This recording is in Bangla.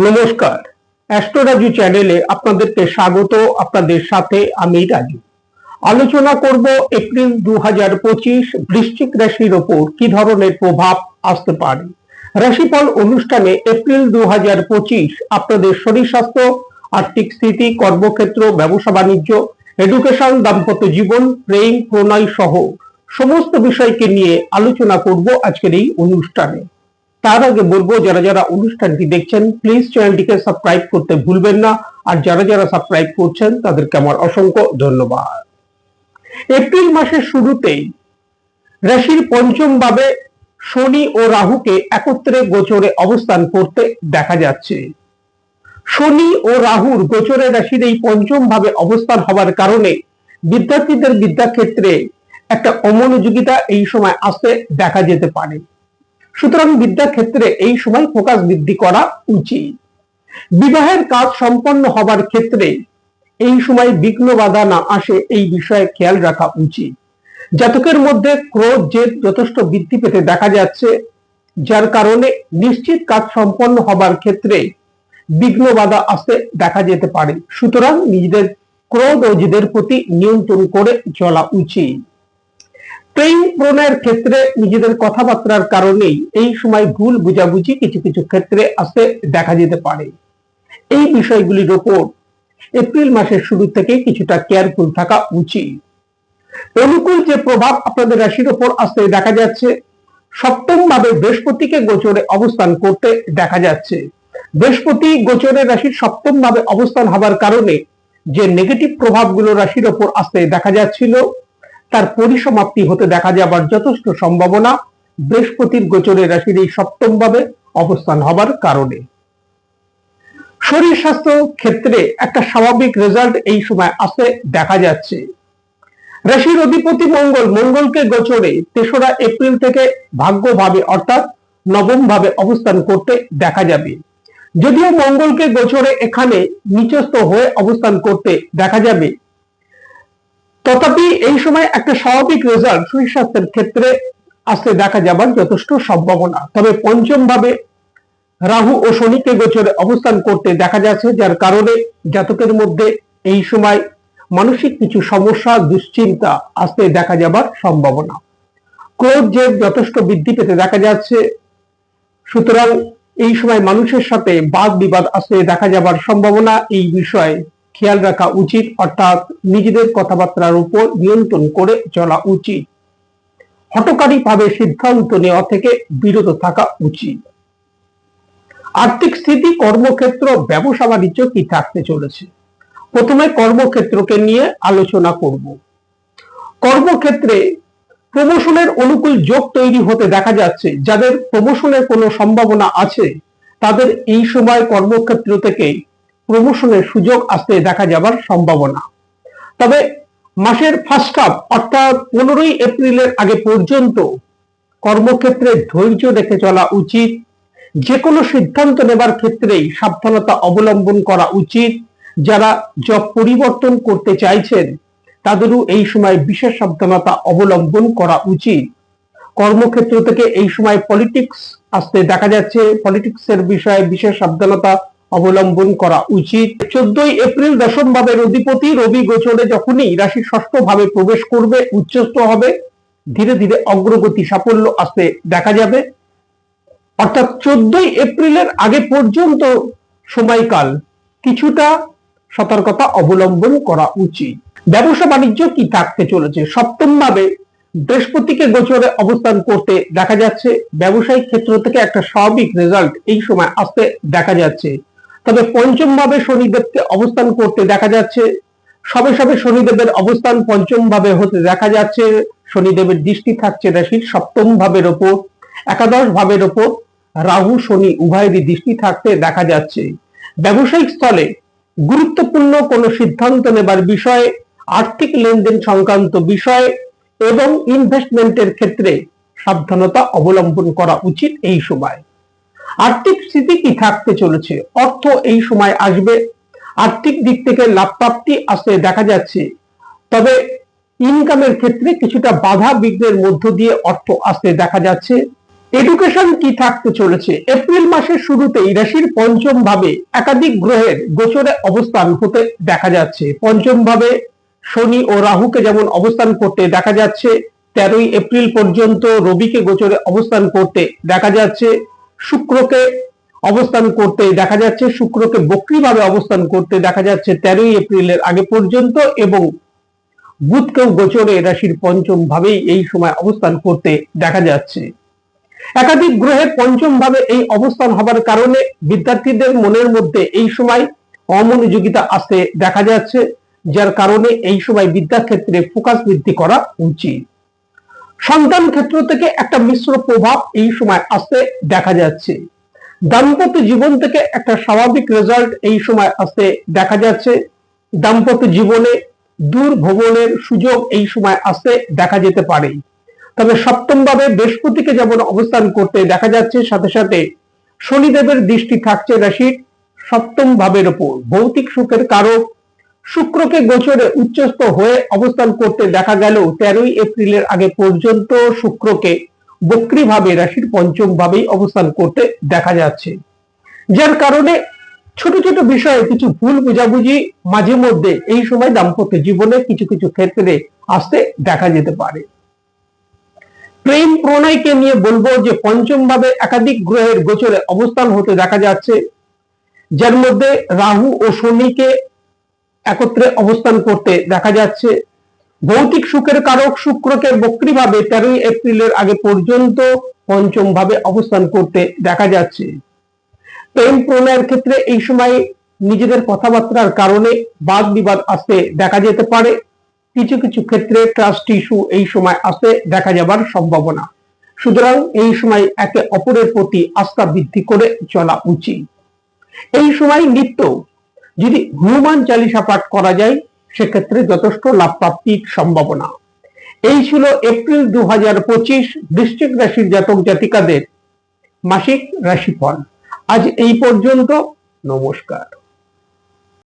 নমস্কার। অ্যাস্ট্রোরাজু চ্যানেলে আপনাদেরকে স্বাগত, আপনাদের সাথে আমি রাজু। আলোচনা করব এপ্রিল দু হাজার পঁচিশ বৃশ্চিক রাশির ওপর কি ধরনের প্রভাব আসতে পারে। রাশিফল অনুষ্ঠানে এপ্রিল দু হাজার পঁচিশ আপনাদের শরীর স্বাস্থ্য, আর্থিক স্থিতি, কর্মক্ষেত্র, ব্যবসা বাণিজ্য এডুকেশন দাম্পত্য জীবন, প্রেম, প্রণয় সহ সমস্ত বিষয়কে নিয়ে আলোচনা করব আজকের এই অনুষ্ঠানে। তার আগে বলব, যারা যারা অনুষ্ঠানটি দেখছেন প্লিজ চ্যানেলটিকে সাবস্ক্রাইব করতে ভুলবেন না। আর যারা যারা সাবস্ক্রাইব করছেন, তাদেরকে আমার অসংখ্য ধন্যবাদ। এপ্রিল মাসের শুরুতেই রাশির পঞ্চম ভাবে শনি ও রাহুকে একত্রে গোচরে অবস্থান করতে দেখা যাচ্ছে। শনি ও রাহুর গোচরে রাশির এই পঞ্চম ভাবে অবস্থান হওয়ার কারণে বিদ্যার্থীদের বিদ্যাক্ষেত্রে একটা অমনোযোগিতা এই সময় আসতে দেখা যেতে পারে। সুতরাং বিদ্যার ক্ষেত্রে এই সময় ফোকাস বৃদ্ধি করা উচিত। বিবাহের কাজ সম্পন্ন হবার ক্ষেত্রে এই সময় বিঘ্ন বাধা না আসে এই বিষয়ে খেয়াল রাখা উচিত। জাতকের মধ্যে ক্রোধ, জেদ যথেষ্ট বৃদ্ধি পেতে দেখা যাচ্ছে, যার কারণে নিশ্চিত কাজ সম্পন্ন হবার ক্ষেত্রে বিঘ্ন বাধা আসতে দেখা যেতে পারে। সুতরাং নিজেদের ক্রোধ ও জেদের প্রতি নিয়ন্ত্রণ করে চলা উচিত। প্রেম প্রণয়ের ক্ষেত্রে নিজেদের কথাবার্তার কারণেই এই সময় ভুল বুঝাবুঝি কিছু কিছু ক্ষেত্রে আসতে দেখা যেতে পারে। এই বিষয়গুলির ওপর এপ্রিল মাসের শুরু থেকে কিছুটা কেয়ারফুল থাকা উচিত। অনুকূল যে প্রভাব আপনাদের রাশির ওপর আসতে দেখা যাচ্ছে সপ্তম ভাবে বৃহস্পতিকে গোচরে অবস্থান করতে দেখা যাচ্ছে। বৃহস্পতি গোচরে রাশির সপ্তম ভাবে অবস্থান হবার কারণে যে নেগেটিভ প্রভাবগুলো রাশির ওপর আসতে দেখা যাচ্ছিল তার পরিসমাপ্তি হতে দেখা যাবার যথেষ্ট সম্ভাবনা বৃহস্পতির গোচরে রাশির এই সপ্তম ভাবে অবস্থান হবার কারণে। শরীর স্বাস্থ্য ক্ষেত্রে একটা স্বাভাবিক রেজাল্ট এই সময় আসতে দেখা যাচ্ছে। রাশির অধিপতি মঙ্গল, মঙ্গলকে গোচরে তেসরা এপ্রিল থেকে ভাগ্যভাবে অর্থাৎ নবম ভাবে অবস্থান করতে দেখা যাবে। যদিও মঙ্গলকে গোচরে এখানে নিচস্থ হয়ে অবস্থান করতে দেখা যাবে তথাপি এই সময় একটা স্বাভাবিক রেজাল্ট শরীর স্বাস্থ্যের ক্ষেত্রে আসতে দেখা যাবার যথেষ্ট সম্ভাবনা। তবে পঞ্চম ভাবে রাহু ও শনিকে গোচরে অবস্থান করতে দেখা যাচ্ছে, যার কারণে জাতকের মধ্যে এই সময় মানসিক কিছু সমস্যা, দুশ্চিন্তা আসতে দেখা যাবার সম্ভাবনা। ক্রোধ যে যথেষ্ট বৃদ্ধি পেতে দেখা যাচ্ছে। সুতরাং এই সময় মানুষের সাথে বাদ বিবাদ আসতে দেখা যাবার সম্ভাবনা এই বিষয়ে খেয়াল রাখা উচিত, অর্থাৎ নিজেদের কথাবার্তার উপর নিয়ন্ত্রণ করে চলা উচিত। হটকারী ভাবে সিদ্ধান্ত নেওয়া থেকে বিরত থাকা উচিত। আর্থিক স্থিতি, কর্মক্ষেত্র, ব্যবসা বাণিজ্য কি থাকতে চলেছে? প্রথমে কর্মক্ষেত্রকে নিয়ে আলোচনা করব। কর্মক্ষেত্রে প্রমোশনের অনুকূল যোগ তৈরি হতে দেখা যাচ্ছে। যাদের প্রমোশনের কোনো সম্ভাবনা আছে, তাদের এই সময় কর্মক্ষেত্র থেকে প্রমোশনের সুযোগ আসতে দেখা যাবার সম্ভাবনা। তবে মাসের ফার্স্ট হাফ অর্থাৎ পনেরোই এপ্রিলের আগে পর্যন্ত কর্মক্ষেত্রে ধৈর্য রেখে চলা উচিত। যে কোনো সিদ্ধান্ত নেবার ক্ষেত্রেই সাবধানতা অবলম্বন করা উচিত। যারা জব পরিবর্তন করতে চাইছেন, তাদেরও এই সময় বিশেষ সাবধানতা অবলম্বন করা উচিত। কর্মক্ষেত্র থেকে এই সময় পলিটিক্স আসতে দেখা যাচ্ছে। পলিটিক্সের বিষয়ে বিশেষ সাবধানতা অবলম্বন করা উচিত। চোদ্দই এপ্রিল দশম ভাবের অধিপতি রবি গোচরে যখনই রাশি ষষ্ঠ ভাবে প্রবেশ করবে, উচ্চস্থ হবে, ধীরে ধীরে অগ্রগতি সাফল্য আসতে দেখা যাবে। অর্থাৎ চোদ্দই এপ্রিলের আগে পর্যন্ত সময়কাল কিছুটা সতর্কতা অবলম্বন করা উচিত। ব্যবসা বাণিজ্য কি থাকতে চলেছে? সপ্তম ভাবে বৃহস্পতিকে গোচরে অবস্থান করতে দেখা যাচ্ছে। ব্যবসায়িক ক্ষেত্র থেকে একটা স্বাভাবিক রেজাল্ট এই সময় আসতে দেখা যাচ্ছে। তবে পঞ্চম ভাবে শনিদেবকে অবস্থান করতে দেখা যাচ্ছে। সবে সবে শনিদেবের অবস্থান পঞ্চম ভাবে হতে দেখা যাচ্ছে। শনিদেবের দৃষ্টি থাকছে রাশির সপ্তম ভাবের ওপর একাদশ ভাবের ওপর। রাহু, শনি উভয়েরই দৃষ্টি থাকতে দেখা যাচ্ছে। ব্যবসায়িক স্থলে গুরুত্বপূর্ণ কোনো সিদ্ধান্ত নেবার বিষয়ে, আর্থিক লেনদেন সংক্রান্ত বিষয়ে এবং ইনভেস্টমেন্টের ক্ষেত্রে সাবধানতা অবলম্বন করা উচিত এই সময়। আর্থিক স্থিতি কি থাকতে চলেছে? অর্থ এই সময় আসবে। আর্থিক দিক থেকে লাভ প্রাপ্তি আসতে দেখা যাচ্ছে। তবে ইনকামের ক্ষেত্রে কিছুটা বাধা বিঘ্নের মধ্য দিয়ে অর্থ আসতে দেখা যাচ্ছে। এডুকেশন কি থাকতে চলেছে? এপ্রিল মাসের শুরুতেই রাশির পঞ্চম ভাবে একাধিক গ্রহের গোচরে অবস্থান হতে দেখা যাচ্ছে। পঞ্চম ভাবে শনি ও রাহুকে যেমন অবস্থান করতে দেখা যাচ্ছে, তেরোই এপ্রিল পর্যন্ত রবিকে গোচরে অবস্থান করতে দেখা যাচ্ছে। শুক্রকে অবস্থান করতে দেখা যাচ্ছে, শুক্রকে বক্রিভাবে অবস্থান করতে দেখা যাচ্ছে তেরোই এপ্রিলের আগে পর্যন্ত এবং বুধকেও গোচরে রাশির পঞ্চম ভাবেই এই সময় অবস্থান করতে দেখা যাচ্ছে। একাধিক গ্রহের পঞ্চম ভাবে এই অবস্থান হবার কারণে বিদ্যার্থীদের মনের মধ্যে এই সময় অমনোযোগিতা আসতে দেখা যাচ্ছে, যার কারণে এই সময় বিদ্যাক্ষেত্রে ফোকাস বৃদ্ধি করা উচিত। সন্তান ক্ষেত্র থেকে একটা মিশ্র প্রভাব এই সময় আসতে দেখা যাচ্ছে। দাম্পত্য জীবন থেকে একটা স্বাভাবিক রেজাল্ট এই সময় আসতে দেখা যাচ্ছে। দাম্পত্য জীবনে দূর ভ্রমণের সুযোগ এই সময় আসতে দেখা যেতে পারে। তবে সপ্তম ভাবে বৃহস্পতিকে যেমন অবস্থান করতে দেখা যাচ্ছে, সাথে সাথে শনিদেবের দৃষ্টি থাকছে রাশির সপ্তম ভাবের উপর ভৌতিক সুখের কারক শুক্রকে গোচরে উচ্চস্থ হয়ে অবস্থান করতে দেখা গেল তেরোই এপ্রিলের আগে পর্যন্ত শুক্রকে বক্রিভাবে রাশির পঞ্চম ভাবেই অবস্থান করতে দেখা যাচ্ছে। যার কারণে ছোট ছোট বিষয়ে কিছু ভুল বোঝাবুঝি মাঝে মধ্যে এই সময় দাম্পত্য জীবনে কিছু কিছু ক্ষেত্রে আসতে দেখা যেতে পারে। প্রেম প্রণয়কে নিয়ে বলব যে পঞ্চম ভাবে একাধিক গ্রহের গোচরে অবস্থান হতে দেখা যাচ্ছে। যার মধ্যে রাহু ও শনিকে একত্রে অবস্থান করতে দেখা যাচ্ছে। ভৌতিক সুখের কারক শুক্রকে বক্রিভাবে তেরোই এপ্রিলের আগে পর্যন্ত পঞ্চম ভাবে অবস্থান করতে দেখা যাচ্ছে। প্রেম প্রণয়ের ক্ষেত্রে এই সময় নিজেদের কথাবার্তার কারণে বাদ বিবাদ আসতে দেখা যেতে পারে। কিছু কিছু ক্ষেত্রে ট্রাস্ট ইস্যু এই সময় আসতে দেখা যাবার সম্ভাবনা। সুতরাং এই সময় একে অপরের প্রতি আস্থা বৃদ্ধি করে চলা উচিত। এই সময় নিত্য যদি হনুমান চালিসা পাঠ করা যায়, সেক্ষেত্রে যথেষ্ট লাভ প্রাপ্তির সম্ভাবনা। এই ছিল এপ্রিল দু হাজার পঁচিশ বৃশ্চিক রাশির জাতক জাতিকাদের মাসিক রাশিফল। আজ এই পর্যন্ত, নমস্কার।